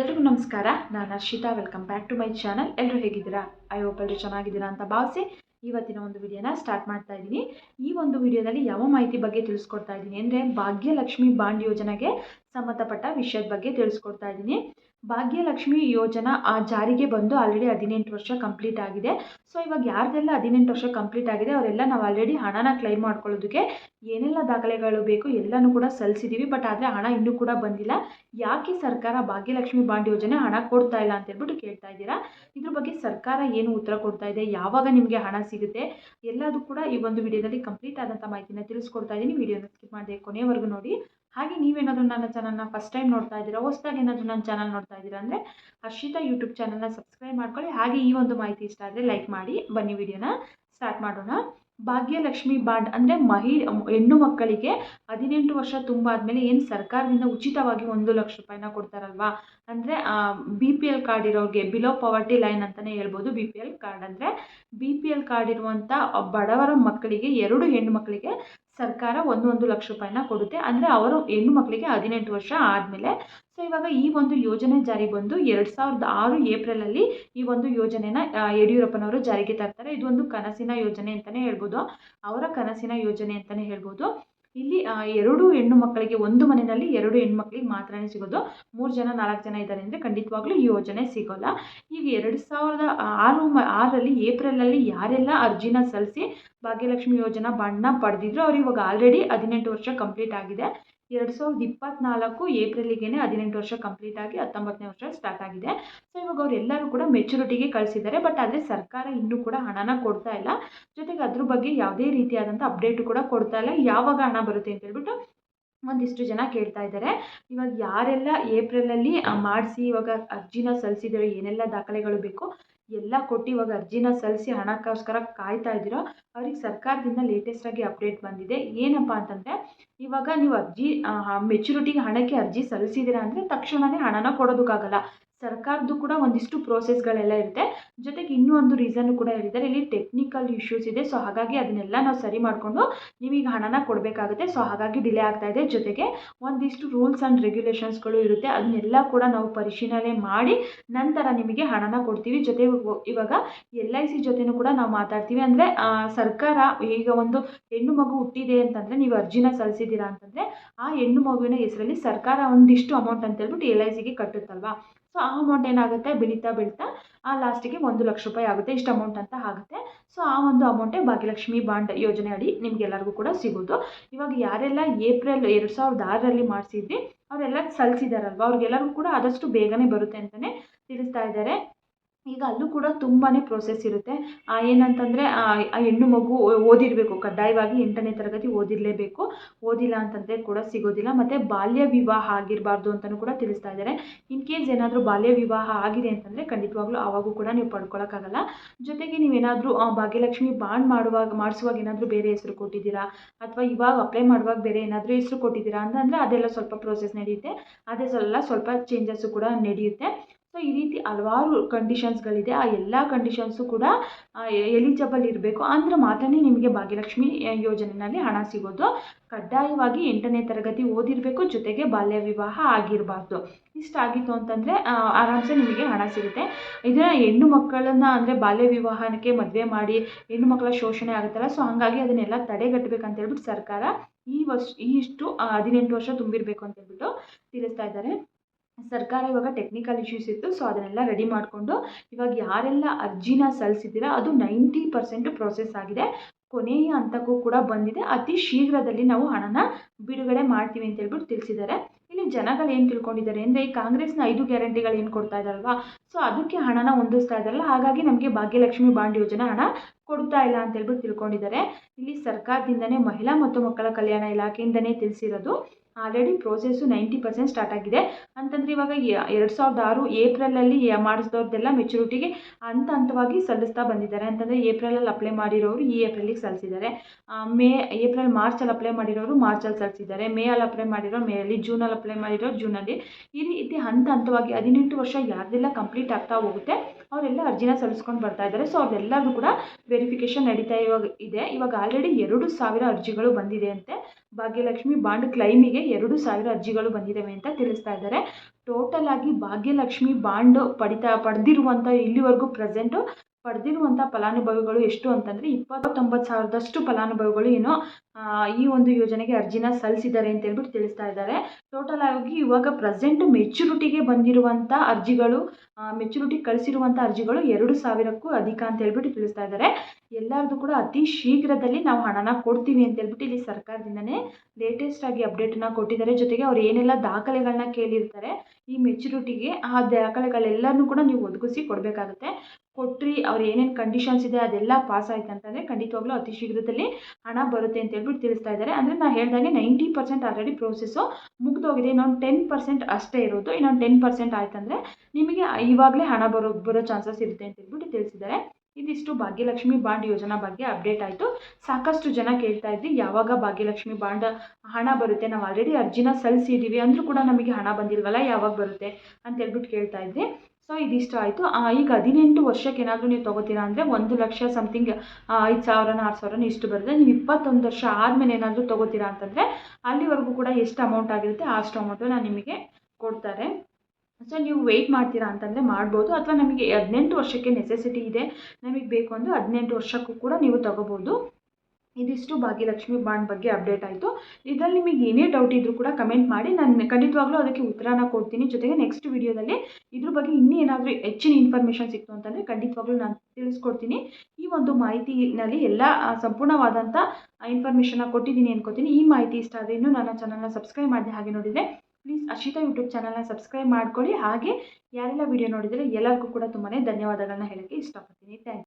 ಎಲ್ರಿಗೂ ನಮಸ್ಕಾರ. ನಾನು Arshita welcome back to my channel ಎಲ್ಲರೂ ಹೇಗಿದ್ದೀರಾ? ಐ ಹೋಪ್ ಎಲ್ಲರೂ ಚೆನ್ನಾಗಿದ್ದೀರಾ ಅಂತ ಭಾವಿಸಿ ಇವತ್ತಿನ ಒಂದು ವಿಡಿಯೋನ ಸ್ಟಾರ್ಟ್ ಮಾಡ್ತಾ ಇದ್ದೀನಿ. ಈ ಒಂದು ವಿಡಿಯೋದಲ್ಲಿ ಯಾವ ಮಾಹಿತಿ ಬಗ್ಗೆ ತಿಳಿಸ್ಕೊಡ್ತಾ ಇದ್ದೀನಿ ಅಂದರೆ ಭಾಗ್ಯಲಕ್ಷ್ಮಿ ಬಾಂಡ್ ಯೋಜನೆಗೆ ಸಂಬಂಧಪಟ್ಟ ವಿಷಯದ ಬಗ್ಗೆ ತಿಳಿಸ್ಕೊಡ್ತಾ ಇದ್ದೀನಿ. ಭಾಗ್ಯಲಕ್ಷ್ಮಿ ಯೋಜನಾ ಆ ಜಾರಿಗೆ ಬಂದು ಆಲ್ರೆಡಿ ಹದಿನೆಂಟು ವರ್ಷ ಕಂಪ್ಲೀಟ್ ಆಗಿದೆ. ಸೊ ಇವಾಗ ಯಾರ್ದೆಲ್ಲ ಹದಿನೆಂಟು ವರ್ಷ ಕಂಪ್ಲೀಟ್ ಆಗಿದೆ, ಅವರೆಲ್ಲ ನಾವು ಆಲ್ರೆಡಿ ಹಣನ ಕ್ಲೈಮ್ ಮಾಡ್ಕೊಳ್ಳೋದಕ್ಕೆ ಏನೆಲ್ಲ ದಾಖಲೆಗಳು ಬೇಕು ಎಲ್ಲನೂ ಕೂಡ ಸಲ್ಲಿಸಿದ್ದೀವಿ ಬಟ್ ಆದರೆ ಹಣ ಇನ್ನೂ ಕೂಡ ಬಂದಿಲ್ಲ. ಯಾಕೆ ಸರ್ಕಾರ ಭಾಗ್ಯಲಕ್ಷ್ಮಿ ಬಾಂಡ್ ಯೋಜನೆ ಹಣ ಕೊಡ್ತಾ ಇಲ್ಲ ಅಂತ ಹೇಳ್ಬಿಟ್ಟು ಕೇಳ್ತಾ ಇದ್ದೀರಾ? ಇದ್ರ ಬಗ್ಗೆ ಸರ್ಕಾರ ಏನು ಉತ್ತರ ಕೊಡ್ತಾ ಇದೆ? ಯಾವಾಗ ನಿಮಗೆ ಹಣ ಸಿಗುತ್ತೆ? ಎಲ್ಲದೂ ಕೂಡ ಈ ಒಂದು ವಿಡಿಯೋದಲ್ಲಿ ಕಂಪ್ಲೀಟ್ ಆದಂಥ ಮಾಹಿತಿನ ತಿಳಿಸ್ಕೊಡ್ತಾ ಇದ್ದೀನಿ. ವಿಡಿಯೋನ ಸ್ಕಿಪ್ ಮಾಡಿದೆ ಕೊನೆಯವರೆಗೂ ನೋಡಿ. ಹಾಗೆ ನೀವೇನಾದರೂ ನನ್ನ ಚಾನಲ್ನ ಫಸ್ಟ್ ಟೈಮ್ ನೋಡ್ತಾ ಇದ್ದೀರಾ, ಹೊಸದಾಗಿ ಏನಾದರೂ ನನ್ನ ಚಾನಲ್ ನೋಡ್ತಾ ಇದ್ದೀರಾ ಅಂದರೆ ಹರ್ಷಿತಾ ಯೂಟ್ಯೂಬ್ ಚಾನಲ್ನ ಸಬ್ಸ್ಕ್ರೈಬ್ ಮಾಡ್ಕೊಳ್ಳಿ. ಹಾಗೆ ಈ ಒಂದು ಮಾಹಿತಿ ಇಷ್ಟ ಆದರೆ ಲೈಕ್ ಮಾಡಿ. ಬನ್ನಿ ವಿಡಿಯೋನ ಸ್ಟಾರ್ಟ್ ಮಾಡೋಣ. ಭಾಗ್ಯಲಕ್ಷ್ಮಿ ಬಾಂಡ್ ಅಂದರೆ ಮಹಿ, ಹೆಣ್ಣು ಮಕ್ಕಳಿಗೆ ಹದಿನೆಂಟು ವರ್ಷ ತುಂಬ ಆದಮೇಲೆ ಏನು ಸರ್ಕಾರದಿಂದ ಉಚಿತವಾಗಿ ಒಂದು ಲಕ್ಷ ರೂಪಾಯಿನ ಕೊಡ್ತಾರಲ್ವಾ? ಅಂದರೆ ಬಿ ಪಿ ಎಲ್ ಕಾರ್ಡ್ ಇರೋರಿಗೆ ಬಿಲೋ ಪವರ್ಟಿ ಲೈನ್ ಅಂತಲೇ ಹೇಳ್ಬೋದು ಬಿ ಪಿ ಎಲ್ ಕಾರ್ಡ್ ಅಂದರೆ ಬಿ ಪಿ ಎಲ್ ಕಾರ್ಡ್ ಇರುವಂಥ ಬಡವರ ಮಕ್ಕಳಿಗೆ, ಎರಡು ಹೆಣ್ಣು ಮಕ್ಕಳಿಗೆ ಸರ್ಕಾರ ಒಂದು ಒಂದು ಲಕ್ಷ ರೂಪಾಯಿನ ಕೊಡುತ್ತೆ. ಅಂದರೆ, ಅವರು ಹೆಣ್ಣು ಮಕ್ಕಳಿಗೆ ಹದಿನೆಂಟು ವರ್ಷ ಆದಮೇಲೆ. ಸೊ ಇವಾಗ ಈ ಒಂದು ಯೋಜನೆ ಜಾರಿ ಬಂದು ಎರಡು ಸಾವಿರದ ಆರು ಏಪ್ರಿಲಲ್ಲಿ ಈ ಒಂದು ಯೋಜನೆನ ಯಡಿಯೂರಪ್ಪನವರು ಜಾರಿಗೆ ತರ್ತಾರೆ. ಇದು ಒಂದು ಕನಸಿನ ಯೋಜನೆ ಅಂತಲೇ ಹೇಳ್ಬೋದು. ಅವರ ಕನಸಿನ ಯೋಜನೆ ಅಂತಲೇ ಹೇಳ್ಬೋದು. ಇಲ್ಲಿ ಎರಡು ಹೆಣ್ಣು ಮಕ್ಕಳಿಗೆ ಒಂದು ಮನೆಯಲ್ಲಿ ಎರಡು ಹೆಣ್ಮಕ್ಳಿಗೆ ಮಾತ್ರನೇ ಸಿಗೋದು. ಮೂರು ಜನ, ನಾಲ್ಕು ಜನ ಇದ್ದಾರೆ ಅಂದರೆ ಖಂಡಿತವಾಗ್ಲೂ ಈ ಯೋಜನೆ ಸಿಗೋಲ್ಲ. ಈಗ ಎರಡು ಸಾವಿರದ ಆರು ಮ, ಆರಲ್ಲಿ ಏಪ್ರಿಲಲ್ಲಿ ಯಾರೆಲ್ಲ ಅರ್ಜಿನ ಸಲ್ಲಿಸಿ ಭಾಗ್ಯಲಕ್ಷ್ಮಿ ಯೋಜನಾ ಬಾಂಡ್ನ ಪಡೆದಿದ್ರು ಅವ್ರು ಇವಾಗ ಆಲ್ರೆಡಿ ಹದಿನೆಂಟು ವರ್ಷ ಕಂಪ್ಲೀಟ್ ಆಗಿದೆ. ಎರಡು ಸಾವಿರದ ಇಪ್ಪತ್ನಾಲ್ಕು ಏಪ್ರಿಲಿಗೆ ಹದಿನೆಂಟು ವರ್ಷ ಕಂಪ್ಲೀಟ್ ಆಗಿ ಹತ್ತೊಂಬತ್ತನೇ ವರ್ಷ ಸ್ಟಾರ್ಟ್ ಆಗಿದೆ. ಸೊ ಇವಾಗ ಅವರೆಲ್ಲರೂ ಕೂಡ ಮೆಚುರಿಟಿಗೆ ಕಳಿಸಿದ್ದಾರೆ. ಬಟ್ ಆದರೆ ಸರ್ಕಾರ ಇನ್ನೂ ಕೂಡ ಹಣನ ಕೊಡ್ತಾ ಇಲ್ಲ. ಜೊತೆಗೆ ಅದ್ರ ಬಗ್ಗೆ ಯಾವುದೇ ರೀತಿಯಾದಂಥ ಅಪ್ಡೇಟು ಕೂಡ ಕೊಡ್ತಾ ಇಲ್ಲ. ಯಾವಾಗ ಹಣ ಬರುತ್ತೆ ಅಂತ ಹೇಳ್ಬಿಟ್ಟು ಒಂದಿಷ್ಟು ಜನ ಕೇಳ್ತಾ ಇದ್ದಾರೆ. ಇವಾಗ ಯಾರೆಲ್ಲ ಏಪ್ರಿಲಲ್ಲಿ ಮಾಡಿಸಿ ಇವಾಗ ಅರ್ಜಿನ ಸಲ್ಲಿಸಿದ್ದಾರೆ ಏನೆಲ್ಲ ದಾಖಲೆಗಳು ಬೇಕು ಎಲ್ಲ ಕೊಟ್ಟು ಇವಾಗ ಅರ್ಜಿನ ಸಲ್ಲಿಸಿ ಹಣಕ್ಕೋಸ್ಕರ ಕಾಯ್ತಾ ಇದ್ದೀರೋ, ಅವ್ರಿಗೆ ಸರ್ಕಾರದಿಂದ ಲೇಟೆಸ್ಟಾಗಿ ಅಪ್ಡೇಟ್ ಬಂದಿದೆ. ಏನಪ್ಪ ಅಂತಂದರೆ, ಇವಾಗ ನೀವು ಅರ್ಜಿ ಮೆಚುರಿಟಿಗೆ ಹಣಕ್ಕೆ ಅರ್ಜಿ ಸಲ್ಲಿಸಿದ್ದೀರಾ ಅಂದರೆ ತಕ್ಷಣವೇ ಹಣನ ಕೊಡೋದಕ್ಕಾಗಲ್ಲ. ಸರ್ಕಾರದ್ದು ಕೂಡ ಒಂದಿಷ್ಟು ಪ್ರೋಸೆಸ್ಗಳೆಲ್ಲ ಇರುತ್ತೆ. ಜೊತೆಗೆ ಇನ್ನೂ ಒಂದು ರೀಸನ್ನು ಕೂಡ ಹೇಳಿದ್ದಾರೆ. ಇಲ್ಲಿ ಟೆಕ್ನಿಕಲ್ ಇಶ್ಯೂಸ್ ಇದೆ. ಸೊ ಹಾಗಾಗಿ ಅದನ್ನೆಲ್ಲ ನಾವು ಸರಿ ಮಾಡಿಕೊಂಡು ನೀವೀಗ ಹಣನ ಕೊಡಬೇಕಾಗುತ್ತೆ. ಸೊ ಹಾಗಾಗಿ ಡಿಲೇ ಆಗ್ತಾ ಇದೆ. ಜೊತೆಗೆ ಒಂದಿಷ್ಟು ರೂಲ್ಸ್ ಆ್ಯಂಡ್ ರೆಗ್ಯುಲೇಷನ್ಸ್ಗಳು ಇರುತ್ತೆ. ಅದನ್ನೆಲ್ಲ ಕೂಡ ನಾವು ಪರಿಶೀಲನೆ ಮಾಡಿ ನಂತರ ನಿಮಗೆ ಹಣನ ಕೊಡ್ತೀವಿ. ಜೊತೆ ಇವಾಗ ಎಲ್ ಐ ಸಿ ಜೊತೆನೂ ಕೂಡ ನಾವು ಮಾತಾಡ್ತೀವಿ. ಅಂದರೆ ಸರ್ಕಾರ ಈಗ ಒಂದು ಹೆಣ್ಣು ಮಗು ಹುಟ್ಟಿದೆ ಅಂತಂದರೆ ನೀವು ಅರ್ಜಿನ ಸಲ್ಲಿಸಿದ್ದೀರಾ ಅಂತಂದರೆ, ಆ ಹೆಣ್ಣು ಮಗುವಿನ ಹೆಸರಲ್ಲಿ ಸರ್ಕಾರ ಒಂದಿಷ್ಟು ಅಮೌಂಟ್ ಅಂತ ಹೇಳ್ಬಿಟ್ಟು ಎಲ್ ಐ ಸಿಗೆ ಕಟ್ಟುತ್ತಲ್ವಾ? ಸೊ ಆ ಅಮೌಂಟ್ ಏನಾಗುತ್ತೆ? ಬೆಳೀತಾ ಬೆಳೀತಾ, ಆ ಲಾಸ್ಟಿಗೆ ಒಂದು ಲಕ್ಷ ರೂಪಾಯಿ ಆಗುತ್ತೆ. ಇಷ್ಟು ಅಮೌಂಟ್ ಅಂತ ಆಗುತ್ತೆ. ಸೊ ಆ ಒಂದು ಅಮೌಂಟೇ ಭಾಗ್ಯಲಕ್ಷ್ಮಿ ಬಾಂಡ್ ಯೋಜನೆ ಅಡಿ ನಿಮಗೆಲ್ಲರಿಗೂ ಕೂಡ ಸಿಗೋದು. ಇವಾಗ ಯಾರೆಲ್ಲ ಏಪ್ರಿಲ್ ಎರಡು ಸಾವಿರದ ಆರರಲ್ಲಿ ಮಾಡಿಸಿದ್ವಿ, ಅವರೆಲ್ಲ ಸಲ್ಲಿಸಿದಾರಲ್ವ ಅವ್ರಿಗೆಲ್ಲರಿಗೂ ಕೂಡ ಆದಷ್ಟು ಬೇಗನೆ ಬರುತ್ತೆ ಅಂತಲೇ ತಿಳಿಸ್ತಾ ಇದ್ದಾರೆ. ಈಗ ಅಲ್ಲೂ ಕೂಡ ತುಂಬಾ ಪ್ರೋಸೆಸ್ ಇರುತ್ತೆ. ಏನಂತಂದರೆ, ಆ ಹೆಣ್ಣು ಮಗು ಓದಿರಬೇಕು, ಕಡ್ಡಾಯವಾಗಿ ಎಂಟನೇ ತರಗತಿ ಓದಿರಲೇಬೇಕು. ಓದಿಲ್ಲ ಅಂತಂದರೆ ಕೂಡ ಸಿಗೋದಿಲ್ಲ. ಮತ್ತು ಬಾಲ್ಯ ವಿವಾಹ ಆಗಿರಬಾರ್ದು ಅಂತಲೂ ಕೂಡ ತಿಳಿಸ್ತಾ ಇದ್ದಾರೆ. ಇನ್ ಕೇಸ್ ಏನಾದರೂ ಬಾಲ್ಯ ವಿವಾಹ ಆಗಿದೆ ಅಂತಂದರೆ ಖಂಡಿತವಾಗ್ಲೂ ಆವಾಗೂ ಕೂಡ ನೀವು ಪಡ್ಕೊಳಕ್ಕಾಗಲ್ಲ. ಜೊತೆಗೆ ನೀವೇನಾದರೂ ಭಾಗ್ಯಲಕ್ಷ್ಮಿ ಬಾಂಡ್ ಮಾಡುವಾಗ, ಮಾಡಿಸುವಾಗ ಏನಾದರೂ ಬೇರೆ ಹೆಸರು ಕೊಟ್ಟಿದ್ದೀರಾ? ಅಥವಾ ಇವಾಗ ಅಪ್ಲೈ ಮಾಡುವಾಗ ಬೇರೆ ಏನಾದರೂ ಹೆಸರು ಕೊಟ್ಟಿದ್ದೀರಾ? ಅಂತಂದರೆ ಅದೆಲ್ಲ ಸ್ವಲ್ಪ ಪ್ರೋಸೆಸ್ ನಡೆಯುತ್ತೆ. ಅದೇ ಸ್ವಲ್ಪ ಸ್ವಲ್ಪ ಚೇಂಜಸ್ಸು ಕೂಡ ನಡೆಯುತ್ತೆ. ಸೊ ಈ ರೀತಿ ಹಲವಾರು ಕಂಡೀಷನ್ಸ್ಗಳಿದೆ ಆ ಎಲ್ಲ ಕಂಡೀಷನ್ಸು ಕೂಡ ಎಲಿಜಿಬಲ್ ಇರಬೇಕು. ಅಂದರೆ ಮಾತ್ರ ನಿಮಗೆ ಭಾಗ್ಯಲಕ್ಷ್ಮಿ ಯೋಜನೆಯಲ್ಲಿ ಹಣ ಸಿಗೋದು. ಕಡ್ಡಾಯವಾಗಿ ಎಂಟನೇ ತರಗತಿ ಓದಿರಬೇಕು. ಜೊತೆಗೆ ಬಾಲ್ಯ ವಿವಾಹ ಆಗಿರಬಾರ್ದು. ಇಷ್ಟಾಗಿತ್ತು ಅಂತಂದರೆ ಆರಾಮ್ಸೆ ನಿಮಗೆ ಹಣ ಸಿಗುತ್ತೆ. ಇದನ್ನು ಹೆಣ್ಣು ಮಕ್ಕಳನ್ನು ಅಂದರೆ ಬಾಲ್ಯ ವಿವಾಹಕ್ಕೆ ಮದುವೆ ಮಾಡಿ ಹೆಣ್ಣು ಮಕ್ಕಳ ಶೋಷಣೆ ಆಗುತ್ತಲ್ಲ. ಸೊ ಹಾಗಾಗಿ ಅದನ್ನೆಲ್ಲ ತಡೆಗಟ್ಟಬೇಕಂತ ಹೇಳ್ಬಿಟ್ಟು ಸರ್ಕಾರ ಈ ವರ್ಷ, ಇಷ್ಟು ಹದಿನೆಂಟು ವರ್ಷ ತುಂಬಿರಬೇಕು ಅಂತ ಹೇಳ್ಬಿಟ್ಟು ತಿಳಿಸ್ತಾ ಇದ್ದಾರೆ. ಸರ್ಕಾರ ಇವಾಗ ಟೆಕ್ನಿಕಲ್ ಇಶ್ಯೂಸ್ ಇತ್ತು ಸೊ ಅದನ್ನೆಲ್ಲ ರೆಡಿ ಮಾಡಿಕೊಂಡು ಇವಾಗ ಯಾರೆಲ್ಲ ಅರ್ಜಿನ ಸಲ್ಲಿಸಿದ್ದೀರಾ, ಅದು ನೈಂಟಿ ಪರ್ಸೆಂಟ್ ಪ್ರೋಸೆಸ್ ಆಗಿದೆ. ಕೊನೆಯ ಹಂತಕ್ಕೂ ಕೂಡ ಬಂದಿದೆ. ಅತಿ ಶೀಘ್ರದಲ್ಲಿ ನಾವು ಹಣನ ಬಿಡುಗಡೆ ಮಾಡ್ತೀವಿ ಅಂತ ಹೇಳ್ಬಿಟ್ಟು ತಿಳಿಸಿದ್ದಾರೆ. ಇಲ್ಲಿ ಜನಗಳು ಏನು ತಿಳ್ಕೊಂಡಿದ್ದಾರೆ ಅಂದರೆ, ಈ ಕಾಂಗ್ರೆಸ್ನ ಐದು ಗ್ಯಾರಂಟಿಗಳು ಏನು ಕೊಡ್ತಾ ಇದ್ದಾರಲ್ವಾ? ಸೊ ಅದಕ್ಕೆ ಹಣನ ಹೊಂದಿಸ್ತಾ ಇದ್ದಾರಲ್ಲ, ಹಾಗಾಗಿ ನಮಗೆ ಭಾಗ್ಯಲಕ್ಷ್ಮಿ ಬಾಂಡ್ ಯೋಜನೆ ಹಣ ಕೊಡ್ತಾ ಇಲ್ಲ ಅಂತ ಹೇಳ್ಬಿಟ್ಟು ತಿಳ್ಕೊಂಡಿದ್ದಾರೆ. ಇಲ್ಲಿ ಸರ್ಕಾರದಿಂದನೇ ಮಹಿಳಾ ಮತ್ತು ಮಕ್ಕಳ ಕಲ್ಯಾಣ ಇಲಾಖೆಯಿಂದನೇ ತಿಳಿಸಿರೋದು. Already process ninety percent start ಆಗಿದೆ. ಅಂತಂದರೆ ಇವಾಗ ಎರಡು ಸಾವಿರದ ಆರು ಏಪ್ರಿಲಲ್ಲಿ ಮಾಡಿಸಿದವ್ರದ್ದೆಲ್ಲ ಮೆಚುರಿಟಿಗೆ ಹಂತ ಹಂತವಾಗಿ ಸಲ್ಲಿಸ್ತಾ ಬಂದಿದ್ದಾರೆ. ಅಂತಂದರೆ ಏಪ್ರಿಲಲ್ಲಿ ಅಪ್ಲೈ ಮಾಡಿರೋರು ಈ ಏಪ್ರಿಲಿಗೆ ಸಲ್ಲಿಸಿದ್ದಾರೆ. ಮೇ, ಏಪ್ರಿಲ್, ಮಾರ್ಚಲ್ಲಿ ಅಪ್ಲೈ ಮಾಡಿರೋರು ಮಾರ್ಚಲ್ಲಿ ಸಲ್ಲಿಸಿದ್ದಾರೆ. ಮೇ ಅಲ್ಲಿ ಅಪ್ಲೈ ಮಾಡಿರೋರು ಮೇಯಲ್ಲಿ, ಜೂನಲ್ಲಿ ಅಪ್ಲೈ ಮಾಡಿರೋರು ಜೂನಲ್ಲಿ. ಈ ರೀತಿ ಹಂತ ಹಂತವಾಗಿ ಹದಿನೆಂಟು ವರ್ಷ ಯಾರ್ದೆಲ್ಲ ಕಂಪ್ಲೀಟ್ ಆಗ್ತಾ ಹೋಗುತ್ತೆ, ಅವರೆಲ್ಲ ಅರ್ಜಿನ ಸಲ್ಲಿಸ್ಕೊಂಡು ಬರ್ತಾ ಇದ್ದಾರೆ. ಸೊ ಅವರೆಲ್ಲರೂ ಕೂಡ ವೆರಿಫಿಕೇಷನ್ ನಡೀತಾ ಇವಾಗ ಇದೆ. ಇವಾಗ ಆಲ್ರೆಡಿ ಎರಡು ಸಾವಿರ ಅರ್ಜಿಗಳು ಬಂದಿದೆ ಅಂತೆ. ಭಾಗ್ಯಲಕ್ಷ್ಮಿ ಬಾಂಡ್ ಕ್ಲೈಮಿಗೆ ಎರಡು ಸಾವಿರ ಅರ್ಜಿಗಳು ಬಂದಿದ್ದಾವೆ ಅಂತ ತಿಳಿಸ್ತಾ ಇದ್ದಾರೆ. ಟೋಟಲ್ ಆಗಿ ಭಾಗ್ಯಲಕ್ಷ್ಮಿ ಬಾಂಡ್ ಪಡಿತಾ ಪಡೆದಿರುವಂಥ ಇಲ್ಲಿವರೆಗೂ ಪ್ರೆಸೆಂಟು ಪಡೆದಿರುವಂಥ ಫಲಾನುಭವಿಗಳು ಎಷ್ಟು ಅಂತಂದರೆ ಇಪ್ಪತ್ತೊಂಬತ್ತು ಸಾವಿರದಷ್ಟು ಫಲಾನುಭವಿಗಳು ಏನೋ ಈ ಒಂದು ಯೋಜನೆಗೆ ಅರ್ಜಿನ ಸಲ್ಲಿಸಿದ್ದಾರೆ ಅಂತ ಹೇಳ್ಬಿಟ್ಟು ತಿಳಿಸ್ತಾ ಇದ್ದಾರೆ. ಟೋಟಲ್ ಆಗಿ ಇವಾಗ ಪ್ರೆಸೆಂಟ್ ಮೆಚುರಿಟಿಗೆ ಬಂದಿರುವಂಥ ಅರ್ಜಿಗಳು ಮೆಚುರಿಟಿ ಕಳಿಸಿರುವಂಥ ಅರ್ಜಿಗಳು ಎರಡು ಸಾವಿರಕ್ಕೂ ಅಧಿಕ ಅಂತ ಹೇಳ್ಬಿಟ್ಟು ತಿಳಿಸ್ತಾ ಇದ್ದಾರೆ. ಎಲ್ಲರದ್ದು ಕೂಡ ಅತಿ ಶೀಘ್ರದಲ್ಲಿ ನಾವು ಹಣನ ಕೊಡ್ತೀವಿ ಅಂತ ಹೇಳ್ಬಿಟ್ಟು ಇಲ್ಲಿ ಸರ್ಕಾರದಿಂದನೇ ಲೇಟೆಸ್ಟ್ ಆಗಿ ಅಪ್ಡೇಟನ್ನ ಕೊಟ್ಟಿದ್ದಾರೆ. ಜೊತೆಗೆ ಅವ್ರು ಏನೆಲ್ಲ ದಾಖಲೆಗಳನ್ನ ಕೇಳಿರ್ತಾರೆ, ಈ ಮೆಚುರಿಟಿಗೆ ಆ ದಾಖಲೆಗಳೆಲ್ಲನೂ ಕೂಡ ನೀವು ಒದಗಿಸಿ ಕೊಡಬೇಕಾಗುತ್ತೆ. ಕೊಟ್ರಿ, ಅವ್ರು ಏನೇನು ಕಂಡೀಷನ್ಸ್ ಇದೆ ಅದೆಲ್ಲ ಪಾಸ್ ಆಯ್ತು ಅಂತಂದರೆ ಖಂಡಿತವಾಗ್ಲೂ ಅತಿ ಶೀಘ್ರದಲ್ಲಿ ಹಣ ಬರುತ್ತೆ ಅಂತ ಹೇಳ್ಬಿಟ್ಟು ತಿಳಿಸ್ತಾ ಇದ್ದಾರೆ. ಅಂದರೆ ನಾನು ಹೇಳ್ದಂಗೆ ನೈಂಟಿ ಪರ್ಸೆಂಟ್ ಆಲ್ರೆಡಿ ಪ್ರೋಸೆಸ್ಸು ಮುಗ್ದೋಗಿದೆ ಇನ್ನೊಂದು ಟೆನ್ ಪರ್ಸೆಂಟ್ ಅಷ್ಟೇ ಇರೋದು. ಇನ್ನೊಂದು ಟೆನ್ ಪರ್ಸೆಂಟ್ ಆಯ್ತಂದರೆ ನಿಮಗೆ ಇವಾಗಲೇ ಹಣ ಬರೋ ಬರೋ ಚಾನ್ಸಸ್ ಇರುತ್ತೆ ಅಂತ ಹೇಳ್ಬಿಟ್ಟು ತಿಳಿಸಿದ್ದಾರೆ. ಇದಿಷ್ಟು ಭಾಗ್ಯಲಕ್ಷ್ಮಿ ಬಾಂಡ್ ಯೋಜನಾ ಬಗ್ಗೆ ಅಪ್ಡೇಟ್ ಆಯಿತು. ಸಾಕಷ್ಟು ಜನ ಕೇಳ್ತಾ ಇದ್ವಿ ಯಾವಾಗ ಭಾಗ್ಯಲಕ್ಷ್ಮಿ ಬಾಂಡ್ ಹಣ ಬರುತ್ತೆ? ನಾವು ಆಲ್ರೆಡಿ ಅರ್ಜಿನ ಸಲ್ಲಿಸಿದ್ದೀವಿ ಅಂದರೂ ಕೂಡ ನಮಗೆ ಹಣ ಬಂದಿಲ್ವಲ್ಲ, ಯಾವಾಗ ಬರುತ್ತೆ? ಅಂತ ಹೇಳ್ಬಿಟ್ಟು ಕೇಳ್ತಾ ಇದ್ರಿ. ಸೊ ಇದಿಷ್ಟು ಆಯಿತು. ಈಗ ಹದಿನೆಂಟು ವರ್ಷಕ್ಕೆ ಏನಾದರೂ ನೀವು ತೊಗೋತೀರಾ ಅಂದರೆ ಒಂದು ಲಕ್ಷ ಸಮಥಿಂಗ್ ಐದು ಸಾವಿರನ ಆರು ಸಾವಿರನ ಇಷ್ಟು ಬರುತ್ತೆ. ನೀವು ಇಪ್ಪತ್ತೊಂದು ವರ್ಷ ಆದಮೇಲೆ ಏನಾದರೂ ತೊಗೋತೀರಾ ಅಂತಂದರೆ ಅಲ್ಲಿವರೆಗೂ ಕೂಡ ಎಷ್ಟು ಅಮೌಂಟ್ ಆಗಿರುತ್ತೆ ಅಷ್ಟು ಅಮೌಂಟನ್ನು ನಿಮಗೆ ಕೊಡ್ತಾರೆ. ಸೊ ನೀವು ವೆಯ್ಟ್ ಮಾಡ್ತೀರಾ ಅಂತಂದರೆ ಮಾಡ್ಬೋದು. ಅಥವಾ ನಮಗೆ ಹದಿನೆಂಟು ವರ್ಷಕ್ಕೆ ನೆಸೆಸಿಟಿ ಇದೆ. ನಮಗೆ ಬೇಕು ಅಂದರೆ ಹದಿನೆಂಟು ವರ್ಷಕ್ಕೂ ಕೂಡ ನೀವು ತೊಗೋಬೋದು. ಇದಿಷ್ಟು ಭಾಗ್ಯಲಕ್ಷ್ಮಿ ಬಾಂಡ್ ಬಗ್ಗೆ ಅಪ್ಡೇಟ್ ಆಯಿತು. ಇದರಲ್ಲಿ ನಿಮಗೆ ಏನೇ ಡೌಟ್ ಇದ್ದರೂ ಕೂಡ ಕಮೆಂಟ್ ಮಾಡಿ. ನಾನು ಖಂಡಿತವಾಗ್ಲೂ ಅದಕ್ಕೆ ಉತ್ತರನ ಕೊಡ್ತೀನಿ. ಜೊತೆಗೆ ನೆಕ್ಸ್ಟ್ ವಿಡಿಯೋದಲ್ಲಿ ಇದ್ರ ಬಗ್ಗೆ ಇನ್ನೂ ಏನಾದರೂ ಹೆಚ್ಚಿನ ಇನ್ಫಾರ್ಮೇಷನ್ ಸಿಕ್ತು ಅಂತಂದರೆ ಖಂಡಿತವಾಗ್ಲೂ ನಾನು ತಿಳಿಸ್ಕೊಡ್ತೀನಿ. ಈ ಒಂದು ಮಾಹಿತಿನಲ್ಲಿ ಎಲ್ಲ ಸಂಪೂರ್ಣವಾದಂಥ ಇನ್ಫಾರ್ಮೇಷನ್ನ ಕೊಟ್ಟಿದ್ದೀನಿ ಅನ್ಕೋತೀನಿ. ಈ ಮಾಹಿತಿ ಇಷ್ಟ ಆದರೆ ಇನ್ನೂ ನನ್ನ ಚಾನಲ್ನ ಸಬ್ಸ್ಕ್ರೈಬ್ ಮಾಡಿದೆ ಹಾಗೆ ನೋಡಿದರೆ ಪ್ಲೀಸ್ ಅಶಿತಾ ಯೂಟ್ಯೂಬ್ ಚಾನಲ್ನ ಸಬ್ಸ್ಕ್ರೈಬ್ ಮಾಡ್ಕೊಳ್ಳಿ. ಹಾಗೆ ಯಾರೆಲ್ಲ ವಿಡಿಯೋ ನೋಡಿದರೆ ಎಲ್ಲರಿಗೂ ಕೂಡ ತುಂಬಾ ಧನ್ಯವಾದಗಳನ್ನ ಹೇಳೋಕ್ಕೆ ಇಷ್ಟಪಡ್ತೀನಿ. Thank you